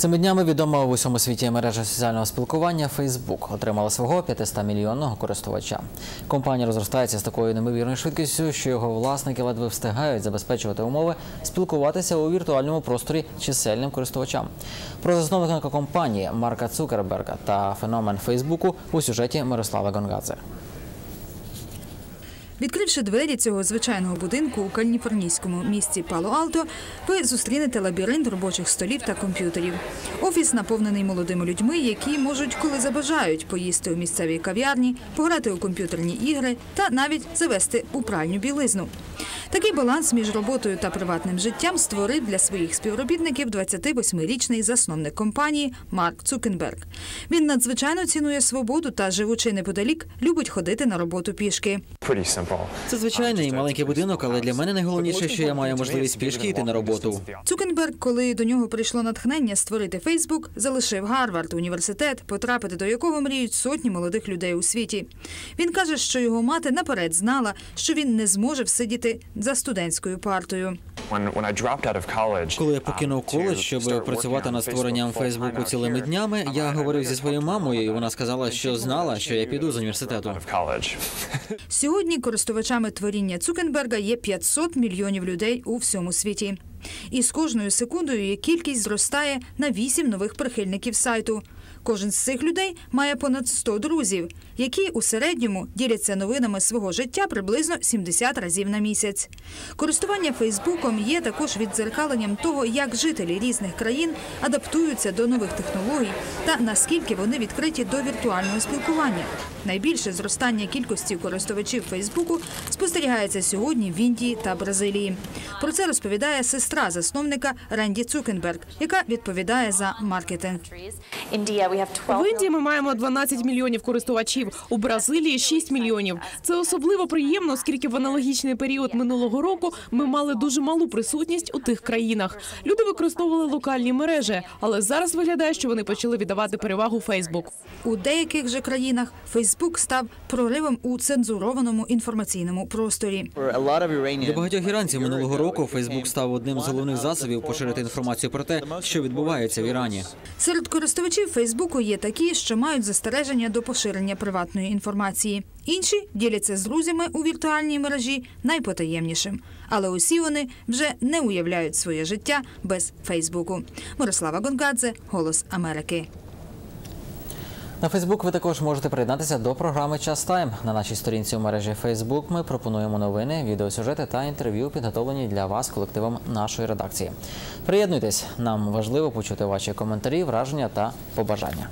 Цими днями відома в усьому світі мережа соціального спілкування Facebook отримала свого 500 мільйонного користувача. Компанія розростається з такою неймовірною швидкістю, що його власники ледве встигають забезпечувати умови спілкуватися у віртуальному просторі чисельним користувачам. Про засновника компанії Марка Цукерберга та феномен Фейсбуку у сюжеті Мирослава Гонгадзе. Відкривши двері цього звичайного будинку у каліфорнійському місті Пало-Алто, ви зустрінете лабіринт робочих столів та комп'ютерів. Офіс наповнений молодими людьми, які можуть, коли забажають, поїсти у місцевій кав'ярні, пограти у комп'ютерні ігри та навіть завести у пральню білизну. Такий баланс між роботою та приватним життям створив для своїх співробітників 28-річний засновник компанії Марк Цукенберг. Він надзвичайно цінує свободу та, живучи неподалік, любить ходити на роботу пішки. pretty. Це звичайний маленький будинок, але для мене найголовніше, що я маю можливість пішки йти на роботу. Цукенберг, коли до нього прийшло натхнення створити Фейсбук, залишив Гарвард університет, потрапити до якого мріють сотні молодих людей у світі. Він каже, що його мати наперед знала, що він не зможе всидіти за студентською партою. Коли я um, покинув коледж, щоб працювати над створенням Фейсбуку цілими днями, я говорив зі своєю мамою, і вона сказала, що знала, що я піду з університету. Сьогодні користувачами творіння Цукенберга є 500 мільйонів людей у всьому світі. І з кожною секундою її кількість зростає на 8 нових прихильників сайту. Кожен з цих людей має понад 100 друзів, які у середньому діляться новинами свого життя приблизно 70 разів на місяць. Користування Фейсбуком є також віддзеркаленням того, як жителі різних країн адаптуються до нових технологій та наскільки вони відкриті до віртуального спілкування. Найбільше зростання кількості користувачів Фейсбуку спостерігається сьогодні в Індії та Бразилії. Про це розповідає сестра засновника Ренді Цукенберг, яка відповідає за маркетинг. В Індії ми маємо 12 мільйонів користувачів, у Бразилії 6 мільйонів. Це особливо приємно, оскільки в аналогічний період минулого року ми мали дуже малу присутність у тих країнах. Люди використовували локальні мережі, але зараз виглядає, що вони почали віддавати перевагу Фейсбук. У деяких же країнах Фейсбук став проривом у цензурованому інформаційному просторі. Для багатьох іранців минулого року Фейсбук став одним з головних засобів поширити інформацію про те, що відбувається в Ірані. Серед користувачів Фейсбуку є такі, що мають застереження до поширення приватної інформації. Інші діляться з друзями у віртуальній мережі найпотаємнішим. Але усі вони вже не уявляють своє життя без Фейсбуку. Мирослава Гонгадзе, Голос Америки. На Фейсбук ви також можете приєднатися до програми Час Тайм. На нашій сторінці у мережі Фейсбук ми пропонуємо новини, відеосюжети та інтерв'ю, підготовлені для вас колективом нашої редакції. Приєднуйтесь, нам важливо почути ваші коментарі, враження та побажання.